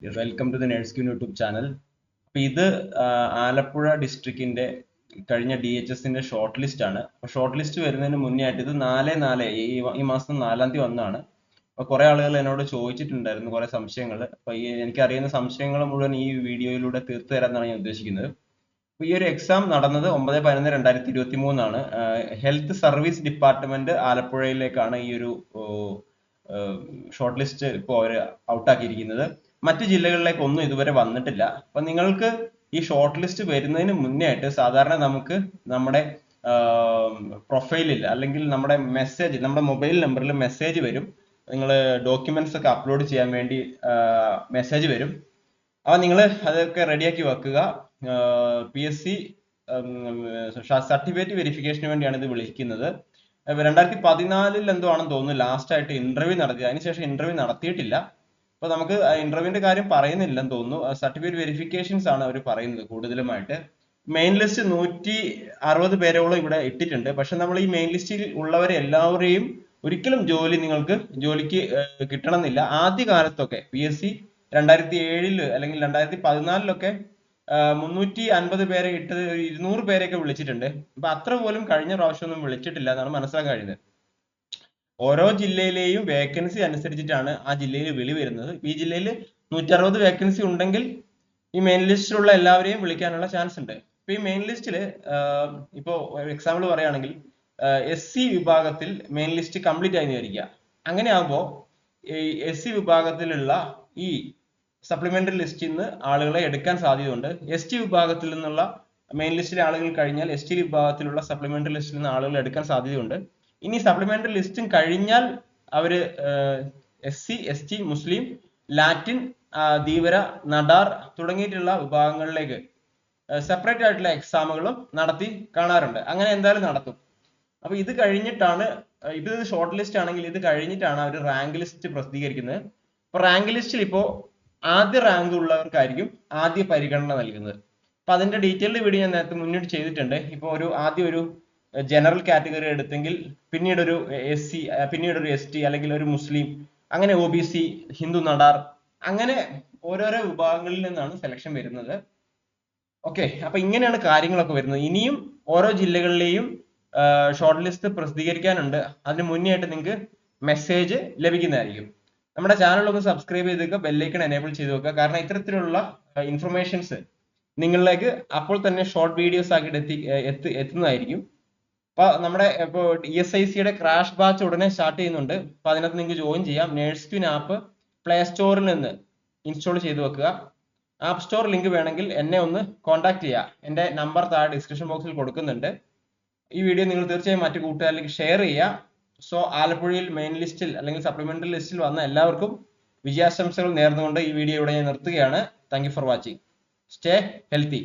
Welcome to the nurse queen YouTube channel അപ്പൊ ഇത് ആലപ്പുഴ ഡിസ്ട്രിക്റ്റിന്റെ കഴിഞ്ഞ ഡി എച്ച് എസിന്റെ ഷോർട്ട് ലിസ്റ്റ് ആണ്. അപ്പൊ ഷോർട്ട് ലിസ്റ്റ് വരുന്നതിന് മുന്നേ ആയിട്ട് ഇത് നാല് നാല് ഈ മാസം നാലാം തീയതി വന്നാണ്. അപ്പൊ കുറെ ആളുകൾ എന്നോട് ചോദിച്ചിട്ടുണ്ടായിരുന്നു കുറെ സംശയങ്ങൾ അപ്പൊ ഈ എനിക്ക് അറിയുന്ന സംശയങ്ങൾ മുഴുവൻ ഈ വീഡിയോയിലൂടെ തീർത്തു തരാമെന്നാണ് ഞാൻ ഉദ്ദേശിക്കുന്നത്. ഈ ഒരു എക്സാം നടന്നത് ഒമ്പത് പതിനൊന്ന് രണ്ടായിരത്തി ഇരുപത്തി മൂന്നാണ് ഹെൽത്ത് സർവീസ് ഡിപ്പാർട്ട്മെന്റ് ആലപ്പുഴയിലേക്കാണ് ഈ ഒരു ഷോർട്ട് ലിസ്റ്റ് ഇപ്പോൾ അവർ ഔട്ടാക്കിയിരിക്കുന്നത് മറ്റ് ജില്ലകളിലേക്ക് ഒന്നും ഇതുവരെ വന്നിട്ടില്ല. അപ്പൊ നിങ്ങൾക്ക് ഈ ഷോർട്ട് ലിസ്റ്റ് വരുന്നതിന് മുന്നേ ആയിട്ട് സാധാരണ നമുക്ക് നമ്മുടെ പ്രൊഫൈലിൽ അല്ലെങ്കിൽ നമ്മുടെ മെസ്സേജ് നമ്മുടെ മൊബൈൽ നമ്പറിൽ മെസ്സേജ് വരും. നിങ്ങൾ ഡോക്യുമെന്റ്സ് ഒക്കെ അപ്ലോഡ് ചെയ്യാൻ വേണ്ടി മെസ്സേജ് വരും. അപ്പൊ നിങ്ങൾ അതൊക്കെ റെഡിയാക്കി വെക്കുക. പി എസ് സി സർട്ടിഫിക്കറ്റ് വെരിഫിക്കേഷന് വേണ്ടിയാണ് ഇത് വിളിക്കുന്നത്. രണ്ടായിരത്തി പതിനാലിൽ എന്തോ ആണെന്ന് തോന്നുന്നു. ലാസ്റ്റ് ആയിട്ട് ഇന്റർവ്യൂ നടത്തി അതിനുശേഷം ഇന്റർവ്യൂ നടത്തിയിട്ടില്ല. അപ്പൊ നമുക്ക് ഇന്റർവ്യൂവിന്റെ കാര്യം പറയുന്നില്ലെന്ന് തോന്നുന്നു. സർട്ടിഫിക്കറ്റ് വെരിഫിക്കേഷൻസ് ആണ് അവർ പറയുന്നത് കൂടുതലുമായിട്ട്. മെയിൻ ലിസ്റ്റ് നൂറ്റി അറുപത് പേരോളം ഇവിടെ ഇട്ടിട്ടുണ്ട്. പക്ഷെ നമ്മൾ ഈ മെയിൻ ലിസ്റ്റിൽ ഉള്ളവരെ എല്ലാവരെയും ഒരിക്കലും ജോലി നിങ്ങൾക്ക് ജോലിക്ക് കിട്ടണമെന്നില്ല. ആദ്യ കാലത്തൊക്കെ പി എസ് സി രണ്ടായിരത്തി ഏഴിൽ അല്ലെങ്കിൽ രണ്ടായിരത്തി പതിനാലിലൊക്കെ മുന്നൂറ്റി അൻപത് പേരെ ഇട്ടത് ഇരുന്നൂറ് പേരെയൊക്കെ വിളിച്ചിട്ടുണ്ട്. അപ്പൊ അത്ര പോലും കഴിഞ്ഞ പ്രാവശ്യം ഒന്നും വിളിച്ചിട്ടില്ല എന്നാണ് മനസ്സിലാക്കാൻ കഴിയുന്നത്. ഓരോ ജില്ലയിലെയും വേക്കൻസി അനുസരിച്ചിട്ടാണ് ആ ജില്ലയിൽ വിളി വരുന്നത്. ഈ ജില്ലയിൽ നൂറ്ററുപത് വേക്കൻസി ഉണ്ടെങ്കിൽ ഈ മെയിൻ ലിസ്റ്റിലുള്ള എല്ലാവരെയും വിളിക്കാനുള്ള ചാൻസ് ഉണ്ട്. ഇപ്പൊ ഈ മെയിൻ ലിസ്റ്റിൽ ഇപ്പോ എക്സാമ്പിൾ പറയുകയാണെങ്കിൽ എസ് സി വിഭാഗത്തിൽ മെയിൻ ലിസ്റ്റ് കംപ്ലീറ്റ് ആയി വിചാരിക്കുക അങ്ങനെ ആകുമ്പോൾ ഈ എസ് സി വിഭാഗത്തിലുള്ള ഈ സപ്ലിമെന്ററി ലിസ്റ്റിൽ നിന്ന് ആളുകളെ എടുക്കാൻ സാധ്യതയുണ്ട്. എസ് ടി വിഭാഗത്തിൽ നിന്നുള്ള മെയിൻ ലിസ്റ്റിലെ ആളുകൾ കഴിഞ്ഞാൽ എസ് ടി വിഭാഗത്തിലുള്ള സപ്ലിമെന്ററി ലിസ്റ്റിൽ നിന്ന് ആളുകളെ എടുക്കാൻ സാധ്യതയുണ്ട്. ഇനി സപ്ലിമെന്ററി ലിസ്റ്റും കഴിഞ്ഞാൽ അവർ എസ് സി എസ് ടി മുസ്ലിം ലാറ്റിൻ ധീവര നടാർ തുടങ്ങിയിട്ടുള്ള വിഭാഗങ്ങളിലേക്ക് സെപ്പറേറ്റ് ആയിട്ടുള്ള എക്സാമുകളും നടത്തി കാണാറുണ്ട്. അങ്ങനെ എന്തായാലും നടത്തും. അപ്പൊ ഇത് കഴിഞ്ഞിട്ടാണ് ഇത് ഷോർട്ട് ലിസ്റ്റ് ആണെങ്കിൽ ഇത് കഴിഞ്ഞിട്ടാണ് അവർ റാങ്ക് ലിസ്റ്റ് പ്രസിദ്ധീകരിക്കുന്നത്. അപ്പൊ റാങ്ക് ലിസ്റ്റിൽ ഇപ്പോ ആദ്യ റാങ്ക് ഉള്ളവർക്കായിരിക്കും ആദ്യ പരിഗണന നൽകുന്നത്. അപ്പൊ അതിന്റെ ഡീറ്റെയിൽഡ് വീഡിയോ ഞാൻ നേരത്തെ മുന്നോട്ട് ചെയ്തിട്ടുണ്ട്. ഇപ്പൊ ഒരു ആദ്യ ഒരു ജനറൽ കാറ്റഗറി എടുത്തെങ്കിൽ പിന്നീട് ഒരു എസ് സി പിന്നീട് ഒരു എസ് ടി അല്ലെങ്കിൽ ഒരു മുസ്ലിം അങ്ങനെ O B C Hindu Nadar അങ്ങനെ ഓരോരോ വിഭാഗങ്ങളിൽ നിന്നാണ് സെലക്ഷൻ വരുന്നത്. ഓക്കെ അപ്പൊ ഇങ്ങനെയാണ് കാര്യങ്ങളൊക്കെ വരുന്നത്. ഇനിയും ഓരോ ജില്ലകളിലെയും ഷോർട്ട് ലിസ്റ്റ് പ്രസിദ്ധീകരിക്കാനുണ്ട്. അതിന് മുന്നേ ആയിട്ട് നിങ്ങൾക്ക് മെസ്സേജ് ലഭിക്കുന്നതായിരിക്കും. നമ്മുടെ ചാനൽ ഒന്ന് സബ്സ്ക്രൈബ് വെക്കുക ബെല്ലൈക്കൺ എനേബിൾ ചെയ്ത് വെക്കുക. കാരണം ഇത്തരത്തിലുള്ള ഇൻഫർമേഷൻസ് നിങ്ങളിലേക്ക് അപ്പോൾ തന്നെ ഷോർട്ട് വീഡിയോസ് ആക്കിയിട്ട് എത്തി എത്തുന്നതായിരിക്കും. അപ്പൊ നമ്മുടെ ഇപ്പൊ ഡി എസ് ഐ സിയുടെ ക്രാഷ് ബാച്ച് ഉടനെ സ്റ്റാർട്ട് ചെയ്യുന്നുണ്ട്. അപ്പൊ അതിനകത്ത് നിങ്ങൾക്ക് ജോയിൻ ചെയ്യാം. നേഴ്സ് ക്യൂൻ ആപ്പ് പ്ലേ സ്റ്റോറിൽ നിന്ന് ഇൻസ്റ്റാൾ ചെയ്ത് വെക്കുക. ആപ്പ് സ്റ്റോർ ലിങ്ക് വേണമെങ്കിൽ എന്നെ ഒന്ന് കോൺടാക്ട് ചെയ്യുക എന്റെ നമ്പർ താഴെ ഡിസ്ക്രിപ്ഷൻ ബോക്സിൽ കൊടുക്കുന്നുണ്ട്. ഈ വീഡിയോ നിങ്ങൾ തീർച്ചയായും മറ്റു കൂട്ടുകാരിലേക്ക് ഷെയർ ചെയ്യുക സോ ആലപ്പുഴയിൽ മെയിൻ ലിസ്റ്റിൽ അല്ലെങ്കിൽ സപ്ലിമെന്ററി ലിസ്റ്റിൽ വന്ന എല്ലാവർക്കും വിജയാശംസകൾ നേർന്നുകൊണ്ട് ഈ വീഡിയോ ഇവിടെ ഞാൻ നിർത്തുകയാണ്. Thank for watching stay healthy